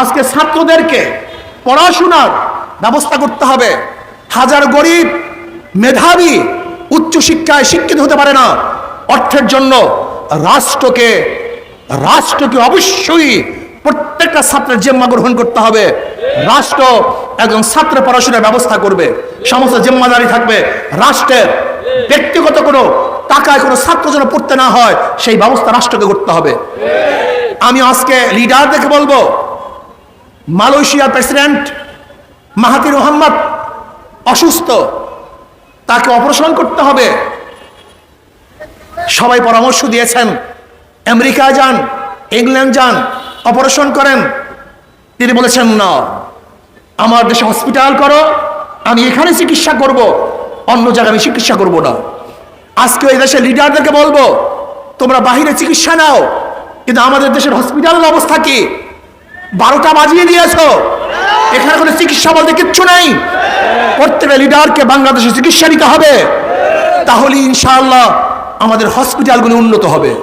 আজকে ছাত্রদেরকে পড়াশোনার ব্যবস্থা করতে হবে। হাজার গরিব, মেধাবী, উচ্চশিক্ষায় শিক্ষিত হতে পারে না। অর্থের জন্য রাষ্ট্রকে রাষ্ট্রকে অবশ্যই প্রত্যেকটা ছাত্রের জিম্মা গ্রহণ করতে হবে। রাষ্ট্র একজন ছাত্র পড়াশোনার ব্যবস্থা করবে। সমস্ত জিম্মাদারি থাকবে। রাষ্ট্রের ব্যক্তিগত কোনো টাকায় কোনো ছাত্র যেন পড়তে না হয়, সেই ব্যবস্থা রাষ্ট্রকে করতে হবে। আমি আজকে লিডার দেখে বলব মালয়েশিয়ার প্রেসিডেন্ট মাহাতির মোহাম্মদ অসুস্থ, তাকে অপারেশন করতে হবে। সবাই পরামর্শ দিয়েছেন, আমেরিকা যান, ইংল্যান্ড যান, অপারেশন করেন। তিনি বলেছেন, না, আমার দেশে হসপিটাল করো, আমি এখানে চিকিৎসা করব, অন্য জায়গায় আমি চিকিৎসা করব না। আজকে এই দেশের লিডারদেরকে বলব, তোমরা বাহিরে চিকিৎসা নাও, কিন্তু আমাদের দেশের হসপিটালের অবস্থা কি? বারোটা বাজিয়ে দিয়েছ। এখানে কোনো চিকিৎসা বলতে কিচ্ছু নেই। প্রত্যেকটা লিডারকে বাংলাদেশে চিকিৎসা নিতে হবে। তাহলে ইনশাআল্লাহ আমাদের হসপিটালগুলি উন্নত হবে।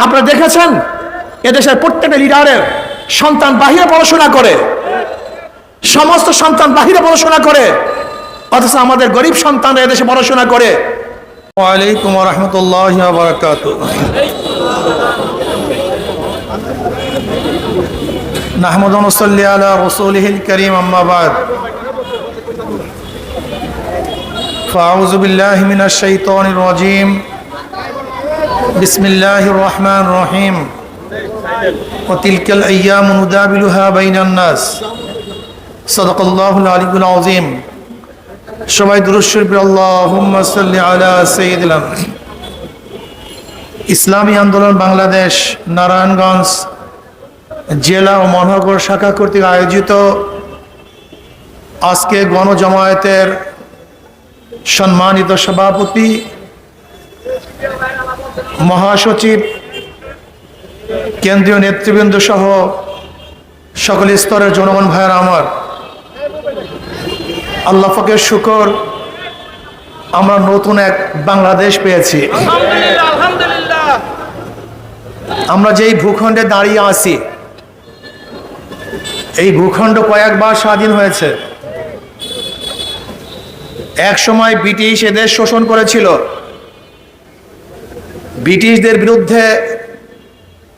আপনারা দেখেছেন? এদেশের প্রত্যেকটা লিডারের সন্তান বাহিরে পড়াশোনা করে। সমস্ত সন্তান বাহিরে পড়াশোনা করে। অথচ আমাদের গরিব সন্তানরা এদেশে পড়াশোনা করে। ওয়ালাইকুম রহমতুল্লাহ নাহমদ নসল্লি আলা রসুলহিল করিম আম্মাবাদ فأعوذ بالله من الشيطان الرجيم بسم الله الرحمن الرحيم وتلك الأيام ندابلها بين الناس صدق الله العلي العظيم সবাই দুরুশ্বর আল্লাহুম্মা সাল্লি আলা সাইয়্যিদিনা ইসলামী আন্দোলন বাংলাদেশ নারায়ণগঞ্জ জেলা ও মহানগর শাখা কর্তৃক আয়োজিত আজকে গণজমায়েতের সম্মানিত সভাপতি মহাসচিব কেন্দ্রীয় নেতৃবৃন্দ সহ সকল স্তরের জনগণ ভাইয়ের আমার। আল্লাহ ফাকের শুকর আমরা নতুন এক বাংলাদেশ পেয়েছি। আমরা যেই ভূখণ্ডে দাঁড়িয়ে আছি এই ভূখণ্ড কয়েকবার স্বাধীন হয়েছে। এক সময় ব্রিটিশ এদের শোষণ করেছিল। ব্রিটিশদের বিরুদ্ধে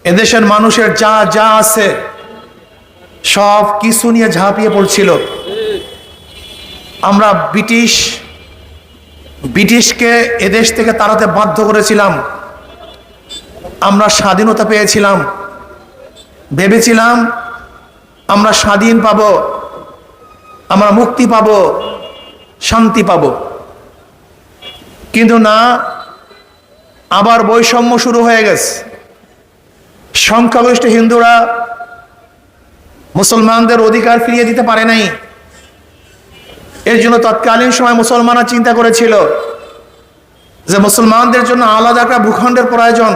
এদেশের মানুষের যা যা আছে, সব কিছু নিয়ে ঝাঁপিয়ে পড়ছিল। আমরা ব্রিটিশ, ব্রিটিশকে এদেশ থেকে তাড়াতে বাধ্য করেছিলাম। আমরা স্বাধীনতা পেয়েছিলাম। ভেবেছিলাম আমরা স্বাধীন পাব, আমরা মুক্তি পাব, শান্তি পাব। কিন্তু না, আবার বৈষম্য শুরু হয়ে গেছে। সংখ্যাগরিষ্ঠ হিন্দুরা মুসলমানদের অধিকার ফিরিয়ে দিতে পারে নাই। এর জন্য তৎকালীন সময় মুসলমানরা চিন্তা করেছিল যে মুসলমানদের জন্য আলাদা একটা ভূখণ্ডের প্রয়োজন।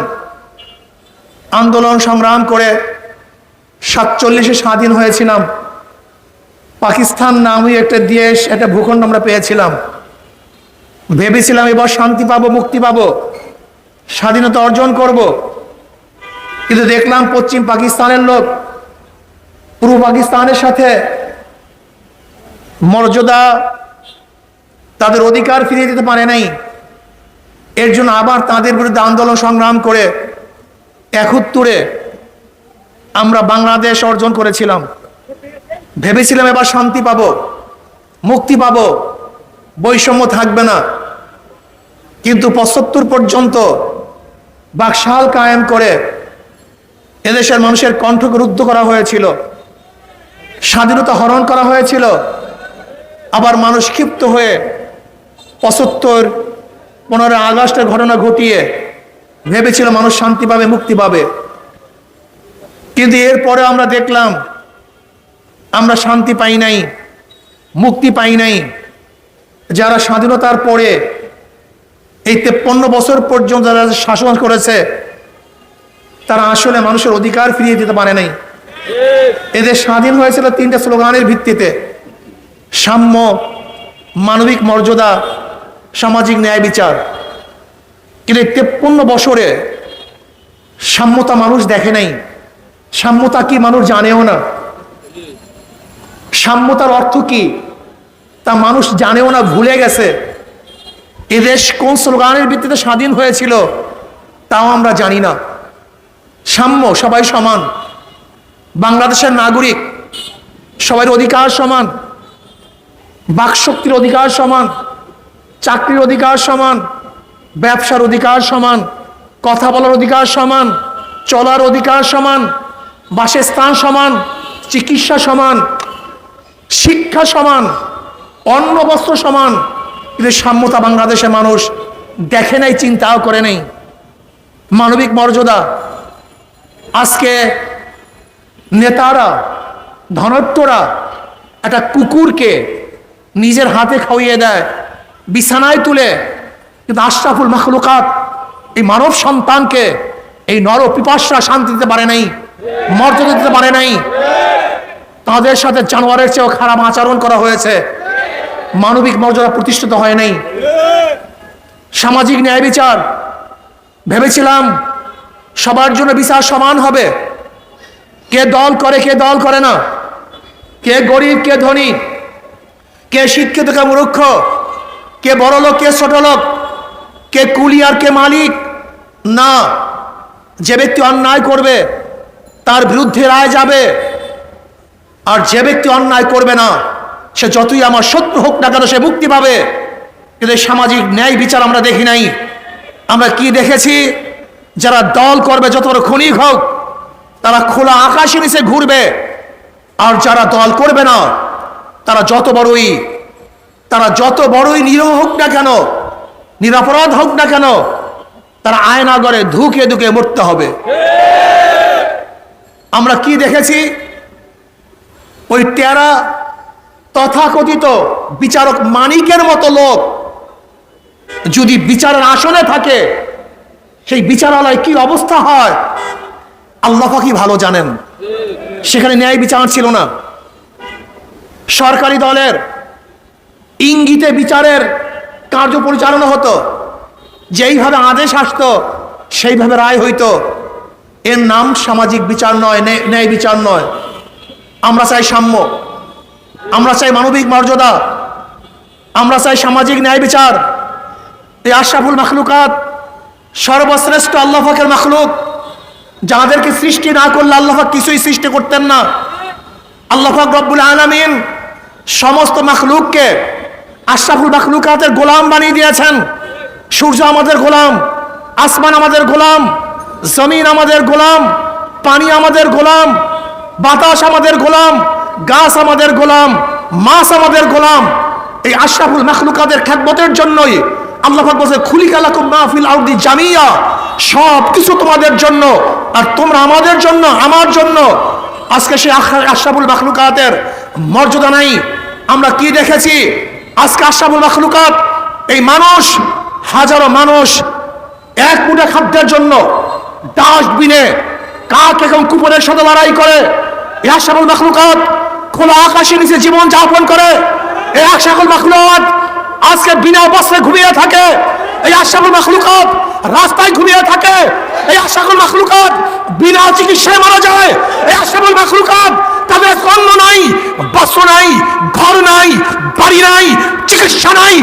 আন্দোলন সংগ্রাম করে সাতচল্লিশে স্বাধীন হয়েছিলাম। পাকিস্তান নামই একটা দেশ, একটা ভূখণ্ড আমরা পেয়েছিলাম। ভেবেছিলাম এবার শান্তি পাবো, মুক্তি পাবো, স্বাধীনতা অর্জন করব। কিন্তু দেখলাম পশ্চিম পাকিস্তানের লোক পূর্ব পাকিস্তানের সাথে মর্যাদা তাদের অধিকার ফিরিয়ে দিতে পারে নাই। এর জন্য আবার তাদের বিরুদ্ধে আন্দোলন সংগ্রাম করে, একত্তরে আমরা বাংলাদেশ অর্জন করেছিলাম। ভেবেছিলাম এবার শান্তি পাবো, মুক্তি পাবো, বৈষম্য থাকবে না। কিন্তু পঁচাত্তর পর্যন্ত বাকশাল কায়েম করে এদেশের মানুষের কণ্ঠকে রুদ্ধ করা হয়েছিল, স্বাধীনতা হরণ করা হয়েছিল। আবার মানুষ ক্ষিপ্ত হয়ে পঁচাত্তর, পনেরোই আগস্টের ঘটনা ঘটিয়ে ভেবেছিল মানুষ শান্তি পাবে, মুক্তি পাবে। কিন্তু এরপরে আমরা দেখলাম, আমরা শান্তি পাই নাই, মুক্তি পাই নাই। যারা স্বাধীনতার পরে এই তেপ্পন্ন বছর পর্যন্ত যারা শাসন করেছে, তারা আসলে মানুষের অধিকার ফিরিয়ে দিতে পারে নাই। এদের স্বাধীন হয়েছিল তিনটা স্লোগানের ভিত্তিতে। সাম্য, মানবিক মর্যাদা, সামাজিক ন্যায় বিচার। কিন্তু এই তেপ্পন্ন বছরে সাম্যতা মানুষ দেখে নাই। সাম্যতা কি মানুষ জানেও না? সাম্যতার অর্থ কি? তা মানুষ জানেও না, ভুলে গেছে। এদেশ কোন স্লোগানের ভিত্তিতে স্বাধীন হয়েছিল, তাও আমরা জানি না। সাম্য সবাই সমান। বাংলাদেশের নাগরিক সবার অধিকার সমান। বাকশক্তির অধিকার সমান। চাকরির অধিকার সমান। ব্যবসার অধিকার সমান। কথা বলার অধিকার সমান। চলার অধিকার সমান। বাসস্থান সমান, চিকিৎসা সমান, শিক্ষা সমান, অন্ন বস্ত্র সমান। কিন্তু সাম্যতা বাংলাদেশের মানুষ দেখে নাই, চিন্তাও করে নেই। মানবিক মর্যাদা। আজকে নেতারা ধনত্বরা একটা কুকুরকে নিজের হাতে খাওয়িয়ে দেয়, বিছানায় তুলে। কিন্তু আশরাফুল মখলুকাত এই মানব সন্তানকে, এই নর পিপাসরা শান্তি দিতে পারে নাই। মর্যাদা দিতে পারে নাই। তাদের সাথে জানোয়ারের চেয়েও খারাপ আচরণ করা হয়েছে। মানবিক মর্যাদা প্রতিষ্ঠিত হয় নাই। সামাজিক ন্যায় বিচার। ভেবেছিলাম সবার জন্য বিচার সমান হবে। কে দল করে, কে দল করে না। কে গরিব, কে ধনী। কে শিক্ষিত, কে মূর্খ। কে বড় লোক, কে ছোট লোক। কে কুলি আর কে মালিক। না, যে ব্যক্তি অন্যায় করবে তার বিরুদ্ধে রায় যাবে। আর যে ব্যক্তি অন্যায় করবে না, সে যতই আমার শত্রু হোক না কেন সে মুক্তি পাবে। কিন্তু সামাজিক ন্যায় বিচার আমরা দেখি নাই। আমরা কি দেখেছি? যারা দল করবে, যত বড় ক্ষণিক হোক, তারা খোলা আকাশের নিচে ঘুরবে। আর যারা দল করবে না, তারা যত বড়ই, তারা যত বড়ই নিরহ হোক না কেন, নিরাপরাধ হোক না কেন, তারা আয়নাগরে ধুকে ধুকে মরতে হবে। আমরা কি দেখেছি? ওই টেরা তথাকথিত বিচারক মানিকের মতো লোক যদি বিচারের আসনে থাকে, সেই বিচারালয় কি অবস্থা হয়? আল্লাহ কি ভালো জানেন। সেখানে ন্যায় বিচার ছিল না। সরকারি দলের ইঙ্গিতে বিচারের কার্য পরিচালনা হতো। যেইভাবে আদেশ আসতো, সেইভাবে রায় হইতো। এর নাম সামাজিক বিচার নয়, ন্যায়- বিচার নয়। আমরা চাই সাম্য। আমরা চাই মানবিক মর্যাদা। আমরা চাই সামাজিক ন্যায় বিচার। এই আশরাফুল মখলুকাত সর্বশ্রেষ্ঠ আল্লাহ ফাকের মখলুক। যাদেরকে সৃষ্টি না করলে আল্লাহাক কিছুই সৃষ্টি করতেন না। আল্লাহ পাক রব্বুল আলামিন সমস্ত মখলুককে আশরাফুল মখলুকাতের গোলাম বানিয়ে দিয়েছেন। সূর্য আমাদের গোলাম, আসমান আমাদের গোলাম। জমিন আমাদের গোলাম, পানি আমাদের গোলাম, বাতাস আমাদের গোলাম, গাছ আমাদের গোলাম, মাছ আমাদের গোলাম। এই আশরাফুল মখলুকাতের খ্যাতমতের জন্যই তোমাদের জন্য আর তোমরা আমাদের জন্য, আমার জন্য। আজকে মর্যাদা নাই। আমরা কি দেখেছি? আজকে এই মানুষ, হাজারো মানুষ এক মুঠা খাদ্যের জন্য ডাস্টবিনে কাক এবং কুপনের সাথে লড়াই করে। এই আশরাফুল মখলুকাত খোলা আকাশের নিচে জীবন যাপন করে। এই আশরাফুল মখলুকাত আজকে বিনা বস্ত্রে ঘুমিয়ে থাকে। এই আশাকুল মখলুকাত রাস্তায় ঘুমিয়ে থাকে। এই আশাকুল মখলুকাত বিনা চিকিৎসায় মারা যায়। এই আশাকুল মখলুকাত তাদের কর্ম নাই, বস্ত্র নাই, ঘর নাই, বাড়ি নাই, চিকিৎসা নাই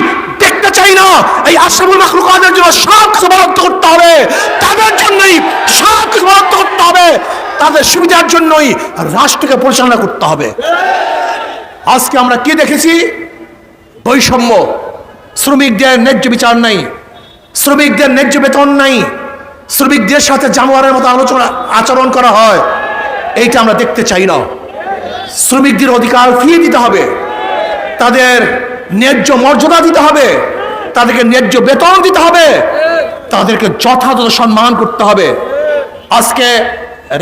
এই আশাকুল মখলুকাতের জন্য সব কিছু বরাদ্দ করতে হবে। তাদের জন্যই সব কিছু বরাদ্দ করতে হবে। তাদের সুবিধার জন্যই রাষ্ট্রকে পরিচালনা করতে হবে। আজকে আমরা কি দেখেছি? বৈষম্য। শ্রমিকদের ন্যায্য বিচার নাই। শ্রমিকদের ন্যায্য বেতন নাই। শ্রমিকদের সাথে জানোয়ারের মতো আলোচনা, আচরণ করা হয়। এইটা আমরা দেখতে চাই না। শ্রমিকদের অধিকার ফিরিয়ে দিতে হবে। তাদের ন্যায্য মর্যাদা দিতে হবে। তাদেরকে ন্যায্য বেতন দিতে হবে। তাদেরকে যথাযথ সম্মান করতে হবে। আজকে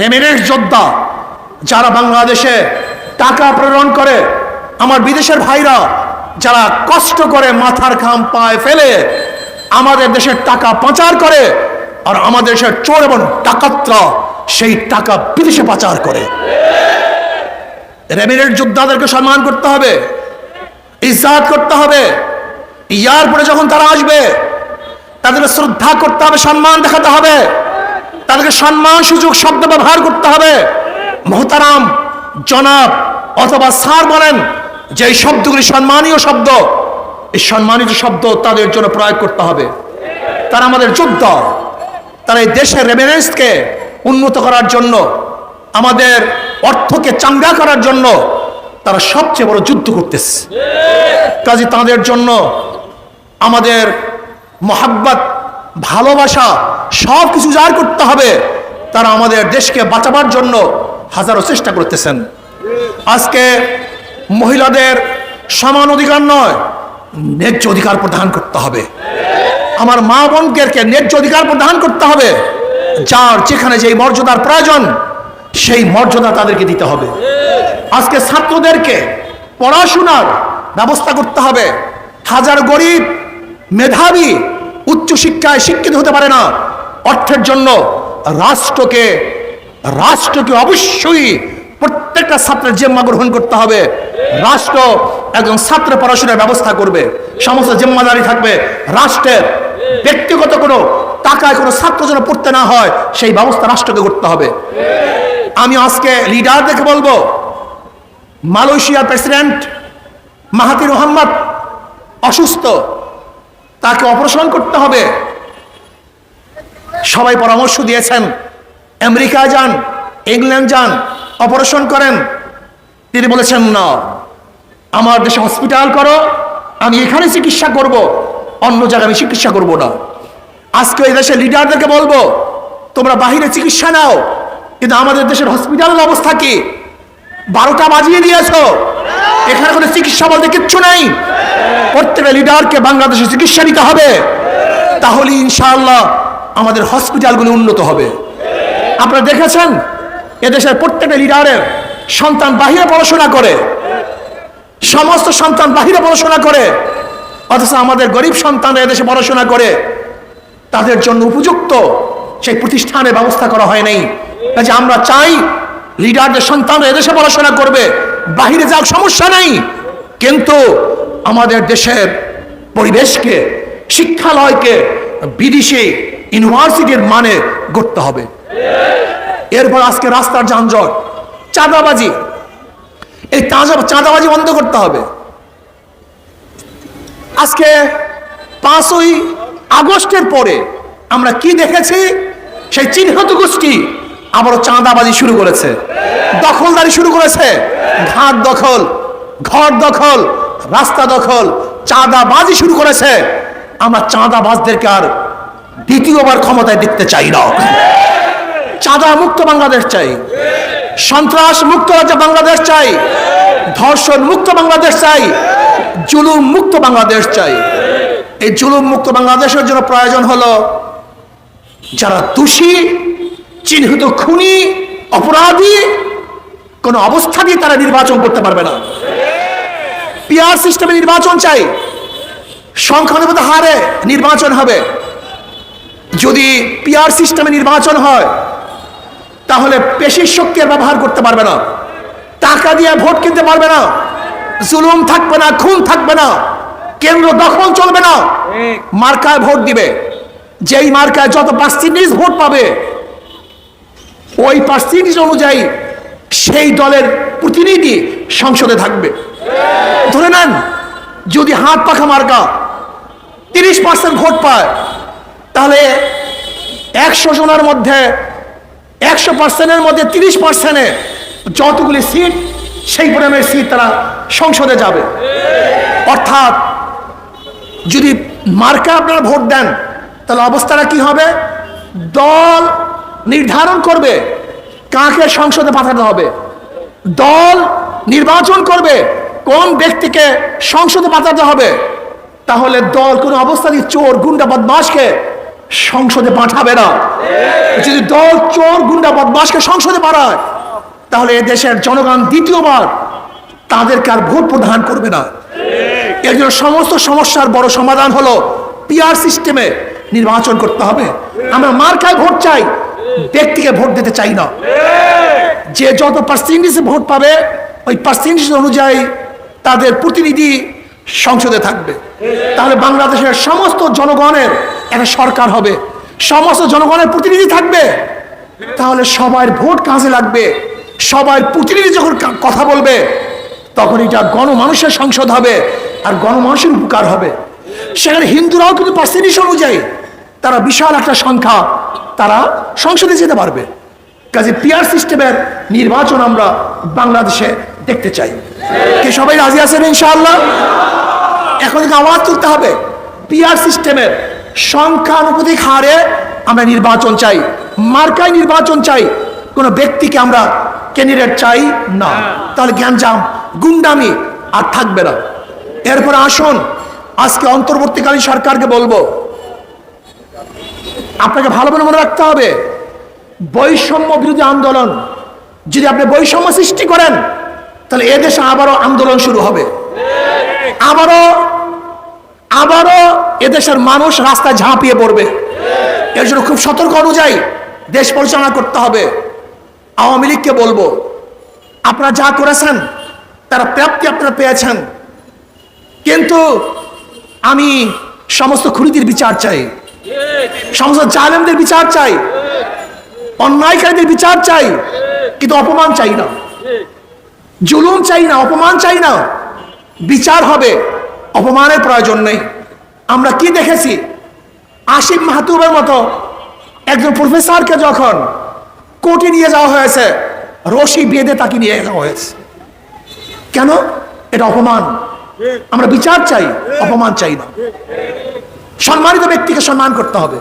রেমিনেন্স যোদ্ধা যারা বাংলাদেশে টাকা প্রেরণ করে, আমার বিদেশের ভাইরা যারা কষ্ট করে মাথার ঘাম পায়ে ফেলে, আমাদের দেশের টাকা পাচার করে আর আমাদের দেশের চোর এবং ডাকাতরা সেই টাকা বিদেশে পাচার করে। রেমিনেন্ট যোদ্ধাদেরকে সম্মান করতে হবে ইজাত করতে হবে এয়ারপোর্টে যখন তারা আসবে, তাদেরকে শ্রদ্ধা করতে হবে, সম্মান দেখাতে হবে। তাদেরকে সম্মান, সুযোগ, শব্দ ব্যবহার করতে হবে। মহতারাম জনাব অথবা স্যার বলেন যে এই শব্দগুলি সম্মানীয় শব্দ। এই সম্মানিত শব্দ তাদের জন্য প্রয়োগ করতে হবে। তারা আমাদের যোদ্ধা। তারা এই দেশের রেমিনেন্সকে উন্নত করার জন্য, আমাদের অর্থকে চাঙ্গা করার জন্য তারা সবচেয়ে বড় যুদ্ধ করতেছে। কাজে তাদের জন্য আমাদের মহাব্বত, ভালোবাসা সব কিছু জার করতে হবে। তারা আমাদের দেশকে বাঁচাবার জন্য হাজারো চেষ্টা করতেছেন। আজকে মহিলাদের সমান অধিকার নয়, ন্যায্য অধিকার প্রদান করতে হবে। আমার মা বোনদেরকে ন্যায্য অধিকার প্রদান করতে হবে। যার যেখানে যেই মর্যাদার প্রয়োজন, সেই মর্যাদা তাদেরকে দিতে হবে। আজকে ছাত্রদেরকে পড়াশোনার ব্যবস্থা করতে হবে। হাজার গরিব, মেধাবী, উচ্চশিক্ষায় শিক্ষিত হতে পারে না। অর্থের জন্য রাষ্ট্রকে রাষ্ট্রকে অবশ্যই প্রত্যেকটা ছাত্রের জিম্মা গ্রহণ করতে হবে। রাষ্ট্র একজন ছাত্র পড়াশোনার ব্যবস্থা করবে। সমস্ত জিম্মাদারি থাকবে। রাষ্ট্রের ব্যক্তিগত কোনো টাকায় কোনো ছাত্র যেন পড়তে না হয়, সেই ব্যবস্থা রাষ্ট্রকে করতে হবে। আমি আজকে লিডারদেরকে বলব মালয়েশিয়ার প্রেসিডেন্ট মাহাতির মোহাম্মদ অসুস্থ, তাকে অপারেশন করতে হবে। সবাই পরামর্শ দিয়েছেন, আমেরিকা যান, ইংল্যান্ড যান, অপারেশন করেন। তিনি বলেছেন, না, আমার দেশে হসপিটাল করো, আমি এখানে চিকিৎসা করব, অন্য জায়গায় আমি চিকিৎসা করব না। আজকে এই দেশের লিডারদেরকে বলব, তোমরা বাহিরে চিকিৎসা নাও, কিন্তু আমাদের দেশের হসপিটালের অবস্থা কি? বারোটা বাজিয়ে দিয়েছ। এখানে কোনো চিকিৎসা বলতে কিচ্ছু নেই। প্রত্যেকটা লিডারকে বাংলাদেশে চিকিৎসা নিতে হবে। তাহলে ইনশাআল্লাহ আমাদের হসপিটালগুলি উন্নত হবে। আপনারা দেখেছেন? এদেশের প্রত্যেকটা লিডারের সন্তান বাহিরে পড়াশোনা করে। সমস্ত সন্তান বাহিরে পড়াশোনা করে। অথচ আমাদের গরিব সন্তানরা এদেশে পড়াশোনা করে। তাদের জন্য উপযুক্ত সেই প্রতিষ্ঠানের ব্যবস্থা করা হয় নাই। কাজে আমরা চাই লিডারদের সন্তানরা এদেশে পড়াশোনা করবে, বাহিরে যাওয়ার সমস্যা নেই। কিন্তু আমাদের দেশের পরিবেশকে, শিক্ষালয়কে, বিদেশি, ইউনিভার্সিটির মানে গড়তে হবে। এরপর আজকে রাস্তার যানজট, চাঁদাবাজি। এই চাঁদা চাঁদাবাজি বন্ধ করতে হবে। আজকে পাঁচই আগস্টের পরে আমরা কি দেখেছি? সেই চিহ্নিত গোষ্ঠী আবারও চাঁদাবাজি শুরু করেছে। দখলদারি শুরু করেছে। ঘাট দখল, ঘর দখল, রাস্তা দখল, চাঁদাবাজি শুরু করেছে। আমরা চাঁদাবাজদেরকে আর দ্বিতীয়বার ক্ষমতায় দেখতে চাই না। চাঁদা মুক্ত বাংলাদেশ চাই। সন্ত্রাস মুক্ত রাজ্য বাংলাদেশ চাই। ধর্ষণ মুক্ত বাংলাদেশ চাই। জুলুম মুক্ত বাংলাদেশ চাই। এই জুলুম মুক্ত বাংলাদেশের জন্য প্রয়োজন হলো, যারা দোষী চিহ্নিত খুনি অপরাধী কোনো অবস্থা দিয়ে তারা নির্বাচন করতে পারবে না। পিয়ার সিস্টেমে নির্বাচন চাই। সংখ্যানুপাত হারে নির্বাচন হবে। যদি পিয়ার সিস্টেমে নির্বাচন হয় তাহলে পেশির শক্তি আর ব্যবহার করতে পারবে না। টাকা দিয়ে ভোট কিনতে পারবে না। জুলুম থাকবে না খুন থাকবে না। কেন্দ্র দখল চলবে না। মার্কায় ভোট দিবে। যেই মার্কায় যত পার্সেন্টেজ ভোট পাবে ওই পার্সেন্টেজ অনুযায়ী সেই দলের প্রতিনিধি সংসদে থাকবে। ধরে নেন, যদি হাত পাখা মার্কা তিরিশ পার্সেন্ট ভোট পায়, তাহলে একশো জনের মধ্যে, একশো পার্সেন্টের মধ্যে তিরিশ পার্সেন্টে যতগুলি সিট, সেই পরিমাণের সিট তারা সংসদে যাবে। অর্থাৎ যদি মার্কা আপনারা ভোট দেন, তাহলে অবস্থাটা কি হবে? দল নির্ধারণ করবে কাকে সংসদে পাঠাতে হবে। দল নির্বাচন করবে, কোন ব্যক্তিকে সংসদে পাঠাতে হবে। তাহলে দল কোনো অবস্থাতেই চোর, গুন্ডা বদমাসকে সংসদে পাঠাবে না। যদি দল চোর, গুন্ডা বদমাসকে সংসদে পাঠায়, তাহলে দেশের জনগণ দ্বিতীয়বার তাদেরকে আর ভোট প্রদান করবে না। এর জন্য সমস্ত সমস্যার বড় সমাধান হলো পিআর সিস্টেমে নির্বাচন করতে হবে। আমরা মার্কায় ভোট চাই। ব্যক্তিকে ভোট দিতে চাই না। যে যত পার্সেন্টেজে ভোট পাবে, ওই পার্সেন্টেজ অনুযায়ী তাদের প্রতিনিধি সংসদে থাকবে। তাহলে বাংলাদেশের সমস্ত জনগণের একটা সরকার হবে। সমস্ত জনগণের প্রতিনিধি থাকবে। তাহলে সবার ভোট কাজে লাগবে। সবার প্রতিনিধি যখন কথা বলবে, তখন এটা গণমানুষের সংসদ হবে আর গণমানুষের উপকার হবে। সেখানে হিন্দুরাও কিন্তু পার্সেন্টেজ অনুযায়ী তারা বিশাল একটা সংখ্যা তারা সংসদে যেতে পারবে। কাজে পিয়ার সিস্টেমের নির্বাচন আমরা বাংলাদেশে দেখতে চাই। কে সবাই রাজি আছেন ইনশাআল্লাহ? এখন আওয়াজ তুলতে হবে। পিয়ার সিস্টেমের সংখ্যানুপাতিক হারে আমরা নির্বাচন চাই। মার্কায় নির্বাচন চাই। কোনো ব্যক্তিকে আমরা ক্যান্ডিডেট চাই না। তাহলে জ্ঞানজাম গুন্ডামি আর থাকবে না। এরপর আসুন, আজকে অন্তর্বর্তীকালীন সরকারকে বলব আপনাকে ভালো করে মনে রাখতে হবে। বৈষম্য বিরোধী আন্দোলন, যদি আপনি বৈষম্য সৃষ্টি করেন, তাহলে এদেশে আবারও আন্দোলন শুরু হবে। আবারও আবারও এদেশের মানুষ রাস্তায় ঝাঁপিয়ে পড়বে। এর জন্য খুব সতর্ক অনুযায়ী দেশ পরিচালনা করতে হবে। আওয়ামী লীগকে বলব, আপনারা যা করেছেন, তারা প্রাপ্তি আপনারা পেয়েছেন। কিন্তু আমি সমস্ত খুনিদের বিচার চাই। সমস্ত জালেমদের বিচার চাই, অন্যায়কারীদের বিচার চাই, কিন্তু অপমান চাই না। জুলুম চাই না, অপমান চাই না। বিচার হবে, অপমানের প্রয়োজন নেই। আমরা কি দেখেছি? আশিক মাহাতুবের মতো একজন প্রফেসরকে যখন কোর্টে নিয়ে যাওয়া হয়েছে, রশি বেঁধে তাকে নিয়ে যাওয়া হয়েছে। কেন? এটা অপমান। আমরা বিচার চাই, অপমান চাই না। সম্মানিত ব্যক্তিকে সম্মান করতে হবে।